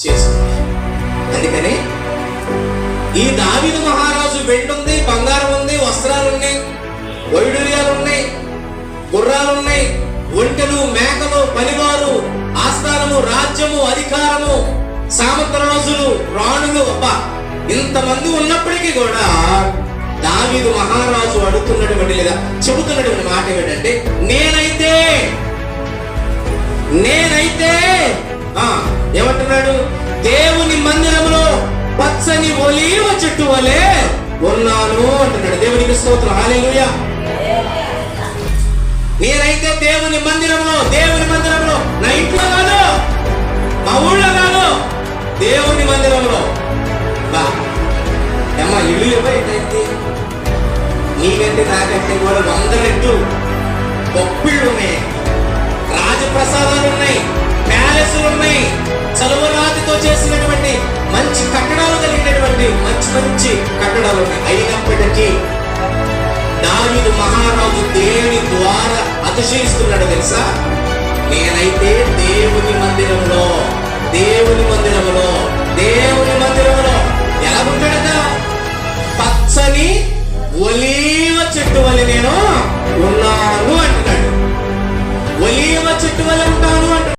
చేసింది. అందుకని ఈ దావిదు మహారాజు వెండి ఉంది బంగారం ఉంది వస్త్రాలు ఉన్నాయి వైడూర్యాలు ఉన్నాయి గుర్రాలు ఉన్నాయి ఒంటెలు మేకలు పనివారు ఆస్థానము రాజ్యము అధికారము సామంత రాజులు రాణులు అబ్బా ఇంతమంది ఉన్నప్పటికీ కూడా దావీదు మహారాజు అడుగుతున్నటువంటి లేదా చెబుతున్నటువంటి మాట ఏమిటంటే నేనైతే నేనైతే ఆ ఏమంటున్నాడు? దేవుని మందిరంలో పచ్చని ఒలీవ చెట్టు వలె ఉన్నాను అంటున్నాడు. దేవునికి స్తోత్రం. హాలేలుయా నేనైతే దేవుని మందిరంలో దేవుని మందిరంలో నా ఇంట్లో కాదు మా ఊళ్ళో కాదు దేవుని మందిరంలో బా అమ్మ ఇల్లు ఎవరైతే నీకంటే నాకంటే కూడా వంద మంచి కట్టడాలు అయినప్పటికీ దావీదు మహారాజు దేవుని ద్వారా అతిశయిస్తున్నాడు తెలుసా? నేనైతే దేవుని మందిరంలో దేవుని